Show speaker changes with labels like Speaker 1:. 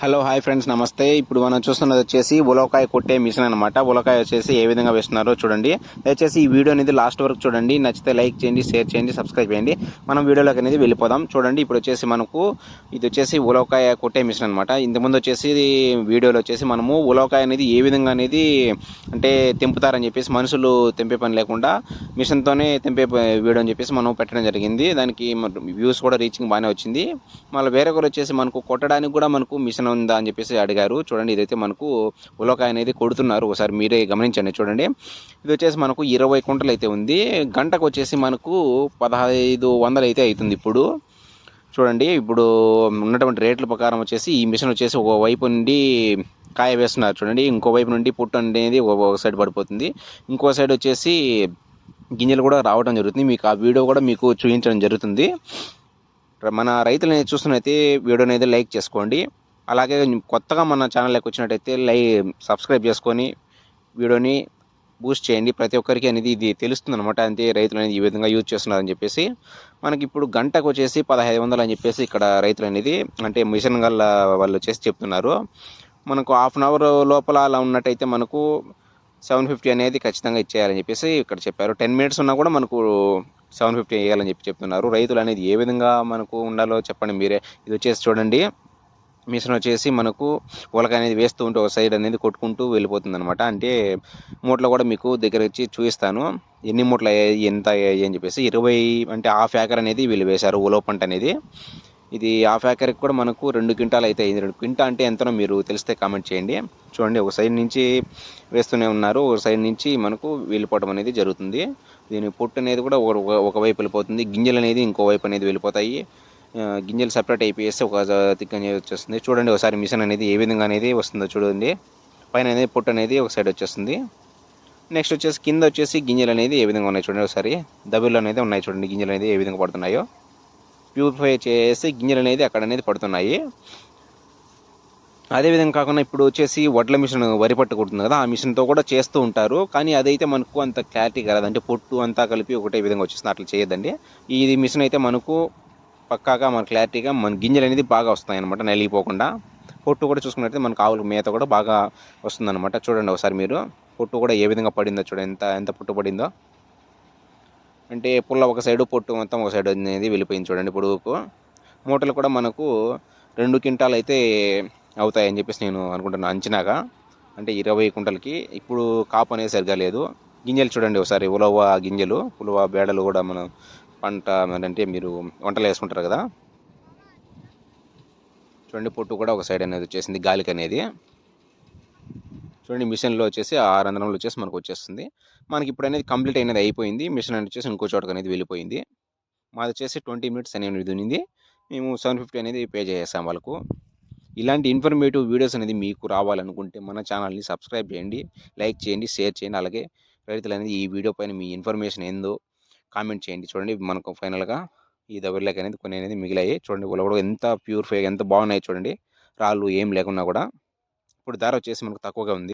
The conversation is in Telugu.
Speaker 1: హలో హాయ్ ఫ్రెండ్స్ నమస్తే. ఇప్పుడు మనం చూస్తున్నది వచ్చేసి ఉలవకాయ కొట్టే మిషన్ అనమాట ఉలవకాయ వచ్చేసి ఏ విధంగా వేస్తున్నారో చూడండి. దయచేసి ఈ వీడియో అనేది లాస్ట్ వరకు చూడండి. నచ్చితే లైక్ చేయండి షేర్ చేయండి సబ్స్క్రైబ్ చేయండి. మనం వీడియోలోకి అనేది వెళ్ళిపోదాం. చూడండి ఇప్పుడు వచ్చేసి మనకు ఇది వచ్చేసి ఉలవకాయ కొట్టే మిషన్ అనమాట ఇంతకుముందు వచ్చేసి వీడియోలో వచ్చేసి మనము ఉలవకాయ అనేది ఏ విధంగా అనేది అంటే తెంపుతారని చెప్పేసి మనుషులు తెంపే పని లేకుండా మిషన్తోనే తెంపే వీడియో అని చెప్పేసి మనం పెట్టడం జరిగింది. దానికి వ్యూస్ కూడా రీచింగ్ బాగానే వచ్చింది. మళ్ళీ వేరే కూడా వచ్చేసి మనకు కొట్టడానికి కూడా మనకు మిషన్ ఆప్షన్ ఉందా అని చెప్పేసి అడిగారు. చూడండి ఇదైతే మనకు ఉలకాయ అనేది కొడుతున్నారు. ఒకసారి మీరే గమనించండి చూడండి. ఇది వచ్చేసి మనకు ఇరవై కుంటలు అయితే ఉంది. గంటకు వచ్చేసి మనకు పదహైదు వందలు అయితే అవుతుంది ఇప్పుడు. చూడండి ఇప్పుడు ఉన్నటువంటి రేట్ల ప్రకారం వచ్చేసి ఈ మిషన్ వచ్చేసి ఒక వైపు నుండి కాయ వేస్తున్నారు చూడండి. ఇంకో వైపు నుండి పుట్టు అనేది ఒక సైడ్ పడిపోతుంది. ఇంకో సైడ్ వచ్చేసి గింజలు కూడా రావడం జరుగుతుంది. మీకు ఆ వీడియో కూడా మీకు చూపించడం జరుగుతుంది. మన రైతులని చూస్తున్నైతే వీడియో అనేది లైక్ చేసుకోండి. అలాగే కొత్తగా మన ఛానల్లోకి వచ్చినట్టయితే లై సబ్స్క్రైబ్ చేసుకొని వీడియోని బూస్ట్ చేయండి. ప్రతి ఒక్కరికి అనేది ఇది తెలుస్తుంది అనమాట అంతే రైతులు అనేది ఈ విధంగా యూజ్ చేస్తున్నారని చెప్పేసి. మనకి ఇప్పుడు గంటకు వచ్చేసి పదహైదు వందలు అని చెప్పేసి ఇక్కడ రైతులు అనేది అంటే మిషన్ గల్ల వాళ్ళు వచ్చేసి చెప్తున్నారు. మనకు హాఫ్ అన్ అవర్ లోపల అలా ఉన్నట్టయితే మనకు సెవెన్ ఫిఫ్టీ అనేది ఖచ్చితంగా ఇచ్చేయాలని చెప్పేసి ఇక్కడ చెప్పారు. టెన్ మినిట్స్ ఉన్నా కూడా మనకు సెవెన్ ఫిఫ్టీ వేయాలని చెప్పి చెప్తున్నారు. రైతులు అనేది ఏ విధంగా మనకు ఉండాలో చెప్పండి మీరే. ఇది వచ్చేసి చూడండి. మిషన్ వచ్చేసి మనకు ఉలక అనేది వేస్తూ ఉంటే ఒక సైడ్ అనేది కొట్టుకుంటూ వెళ్ళిపోతుంది అనమాట అంటే మూటలు కూడా మీకు దగ్గర వచ్చి చూపిస్తాను. ఎన్ని మూటలు అయ్యాయి ఎంత అయ్యాయి అని చెప్పేసి ఇరవై అంటే హాఫ్ ఏకర్ అనేది వీళ్ళు వేశారు ఉలవ పంట అనేది. ఇది హాఫ్ ఏకర్కి కూడా మనకు రెండు క్వింటాలు అయితే అయింది. రెండు క్వింటా అంటే ఎంతనో మీరు తెలిస్తే కామెంట్ చేయండి. చూడండి ఒక సైడ్ నుంచి వేస్తూనే ఉన్నారు. ఒక సైడ్ నుంచి మనకు వెళ్ళిపోవడం అనేది జరుగుతుంది. దీని పొట్టు అనేది కూడా ఒకవైపు వెళ్ళిపోతుంది. గింజలు అనేది ఇంకో వైపు అనేది వెళ్ళిపోతాయి. గింజలు సపరేట్ అయిపోయేస్తే ఒక దిక్కు అనేది వచ్చేస్తుంది. చూడండి ఒకసారి మిషన్ అనేది ఏ విధంగా అనేది వస్తుందో చూడండి. పైన అనేది పొట్టు అనేది ఒక సైడ్ వచ్చేస్తుంది. నెక్స్ట్ వచ్చేసి కింద వచ్చేసి గింజలు అనేది ఏ విధంగా ఉన్నాయి చూడండి ఒకసారి. దబిల్లో అనేది ఉన్నాయి చూడండి గింజలు అనేది ఏ విధంగా పడుతున్నాయో. ప్యూరిఫై చేసి గింజలు అనేది అక్కడ అనేది పడుతున్నాయి. అదేవిధంగా కాకుండా ఇప్పుడు వచ్చేసి వడ్ల మిషన్ వరి పట్టుకుంటుంది కదా ఆ మిషన్తో కూడా చేస్తూ ఉంటారు. కానీ అదైతే మనకు అంత క్లారిటీ కలదు. అంటే పొట్టు అంతా కలిపి ఒకటే విధంగా వచ్చేస్తుంది. అట్లా చేయదండి ఇది మిషన్ అయితే మనకు పక్కాగా మన క్లారిటీగా మన గింజలు అనేది బాగా వస్తాయి అనమాట నలిగిపోకుండా. పొట్టు కూడా చూసుకున్నట్లయితే మనకు ఆవులకు మేత కూడా బాగా వస్తుందన్నమాట. చూడండి ఒకసారి మీరు పొట్టు కూడా ఏ విధంగా పడిందో చూడండి ఎంత ఎంత పొట్టు పడిందో. అంటే పుల్ల ఒక సైడు పొట్టు మొత్తం ఒక సైడ్ అనేది వెళ్ళిపోయింది చూడండి పొడుగుకు. మూటలు కూడా మనకు రెండు క్వింటాలు అయితే అవుతాయని చెప్పేసి నేను అనుకుంటున్నాను అంచనాగా. అంటే ఇరవై కుంటలకి ఇప్పుడు కాపు అనేది సరిగా లేదు. గింజలు చూడండి ఒకసారి ఉలవ గింజలు ఉలవ బేడలు కూడా మనం పంట అంటే మీరు వంటలు వేసుకుంటారు కదా? చూడండి పొట్టు కూడా ఒక సైడ్ అనేది వచ్చేసింది గాలికి అనేది. చూడండి మిషన్లో వచ్చేసి ఆ రంధ్రంలో వచ్చేసి మనకు వచ్చేస్తుంది. మనకి ఇప్పుడు అనేది కంప్లీట్ అయినది అయిపోయింది. మిషన్ అనేది వచ్చేసి ఇంకో చోటకు అనేది వెళ్ళిపోయింది. మాది వచ్చేసి ట్వంటీ మినిట్స్ అనేది ఉంది. మేము సెవెన్ ఫిఫ్టీ అనేది పే చేసాం వాళ్ళకు. ఇలాంటి ఇన్ఫర్మేటివ్ వీడియోస్ అనేది మీకు రావాలనుకుంటే మన ఛానల్ని సబ్స్క్రైబ్ చేయండి లైక్ చేయండి షేర్ చేయండి. అలాగే రైతులు అనేది ఈ వీడియో పైన మీ ఇన్ఫర్మేషన్ ఏందో కామెంట్ చేయండి. చూడండి మనకు ఫైనల్గా ఈ దబర్లేక అనేది కొన్ని అనేది మిగిలాయి. చూడండి కూడా ఎంత ప్యూరిఫై ఎంత బాగున్నాయి చూడండి. రాళ్ళు ఏం లేకున్నా కూడా. ఇప్పుడు ధర వచ్చేసి మనకు తక్కువగా ఉంది.